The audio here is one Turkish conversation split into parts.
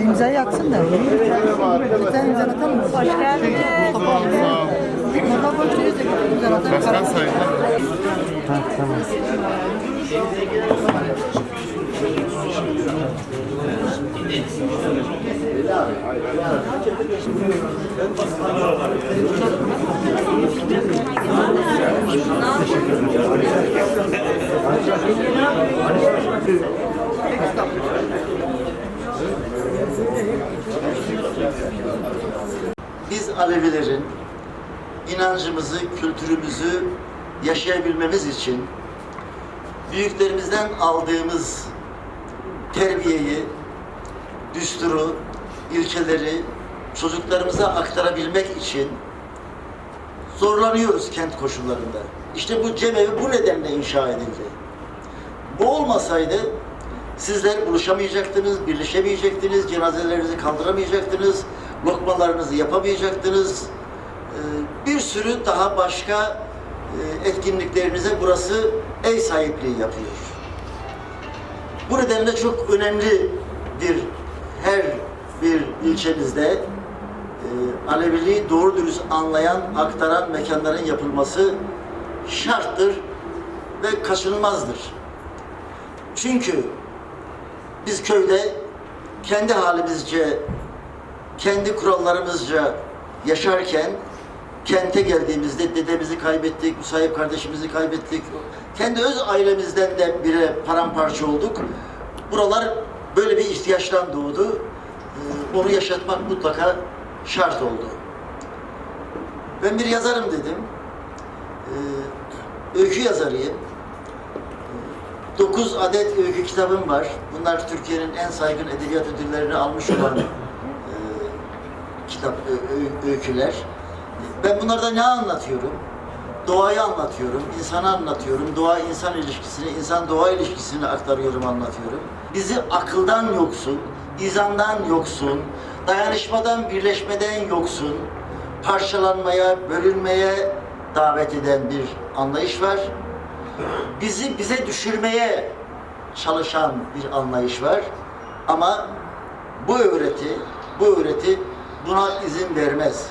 İmzayı atsın da. Sen imzalatalım mı? Hoş geldiniz. Başkan sayın. Ha, tamam. Biz Alevilerin inancımızı, kültürümüzü yaşayabilmemiz için büyüklerimizden aldığımız terbiyeyi, düsturu, ilkeleri çocuklarımıza aktarabilmek için zorlanıyoruz kent koşullarında. İşte bu cemevi bu nedenle inşa edildi. Bu olmasaydı sizler buluşamayacaktınız, birleşemeyecektiniz, cenazelerinizi kaldıramayacaktınız, lokmalarınızı yapamayacaktınız. Ee, Bir sürü daha başka e, etkinliklerinize burası ev sahipliği yapıyor. Bu nedenle çok önemli bir her bir ilçemizde e, Aleviliği doğru dürüst anlayan, aktaran mekanların yapılması şarttır ve kaçınılmazdır. Çünkü biz köyde kendi halimizce, kendi kurallarımızca yaşarken kente geldiğimizde dedemizi kaybettik, Musayip kardeşimizi kaybettik. Kendi öz ailemizden de bire paramparça olduk. Buralar böyle bir ihtiyaçtan doğdu. Ee, Onu yaşatmak mutlaka şart oldu. Ben bir yazarım dedim. Ee, Öykü yazarıyım. 9 adet öykü kitabım var. Bunlar Türkiye'nin en saygın edebiyat ödüllerini almış olan kitap öyküler. Ben bunlarda ne anlatıyorum? Doğayı anlatıyorum, insanı anlatıyorum, doğa insan ilişkisini, insan doğa ilişkisini aktarıyorum, anlatıyorum. Bizi akıldan yoksun, izandan yoksun, dayanışmadan, birleşmeden yoksun, parçalanmaya, bölünmeye davet eden bir anlayış var bizi bize düşürmeye çalışan bir anlayış var. Ama bu öğreti, bu öğreti buna izin vermez.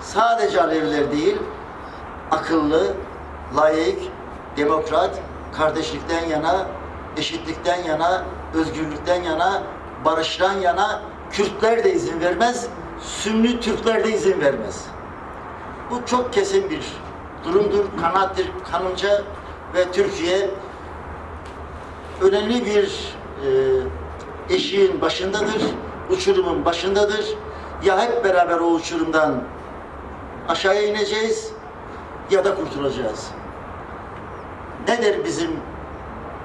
Sadece Aleviler değil, akıllı, layık, demokrat, kardeşlikten yana, eşitlikten yana, özgürlükten yana, barıştan yana Kürtler de izin vermez, Sünni Türkler de izin vermez. Bu çok kesin bir durumdur, kanaattir, kanımca ve Türkiye önemli bir e, eşiğin başındadır, uçurumun başındadır. Ya hep beraber o uçurumdan aşağıya ineceğiz ya da kurtulacağız. Nedir bizim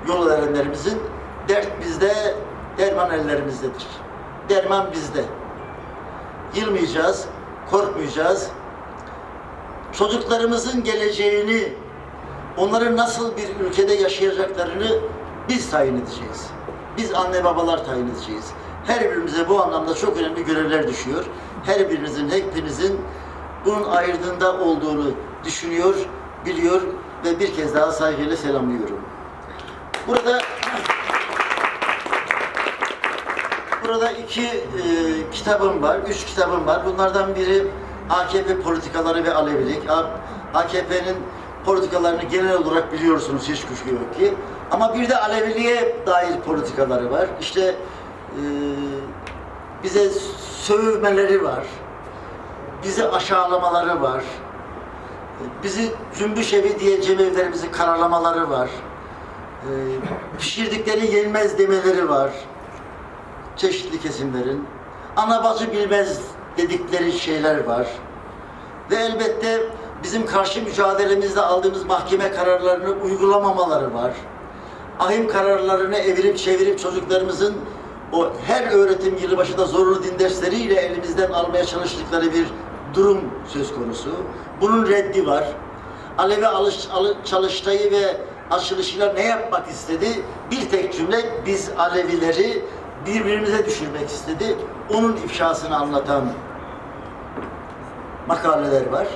yol verenlerimizin? Dert bizde, derman ellerimizdedir. Derman bizde. Yılmayacağız, korkmayacağız. Çocuklarımızın geleceğini onların nasıl bir ülkede yaşayacaklarını biz tayin edeceğiz. Biz anne babalar tayin edeceğiz. Her birimize bu anlamda çok önemli görevler düşüyor. Her birinizin, hepinizin bunun ayırdığında olduğunu düşünüyor, biliyor ve bir kez daha saygıyla selamlıyorum. Burada Burada iki e, kitabım var, üç kitabım var. Bunlardan biri AKP politikaları ve Alevilik. AKP'nin politikalarını genel olarak biliyorsunuz hiç kuşku yok ki. Ama bir de Aleviliğe dair politikaları var. İşte bize sövmeleri var. Bizi aşağılamaları var. E, Bizi cümbüş evi diye cemevlerimizi karalamaları var. E, pişirdikleri yenmez demeleri var çeşitli kesimlerin ana bacı bilmez dedikleri şeyler var. Ve elbette bizim karşı mücadelemizde aldığımız mahkeme kararlarını uygulamamaları var. Ahim kararlarını evirip çevirip çocuklarımızın o her öğretim yılı başında zorunlu din dersleriyle elimizden almaya çalıştıkları bir durum söz konusu. Bunun reddi var. Alevi alış, alı, çalıştayı ve açılışıyla ne yapmak istedi? Bir tek cümle biz Alevileri birbirimize düşürmek istedi. Onun ifşasını anlatan makaleler var.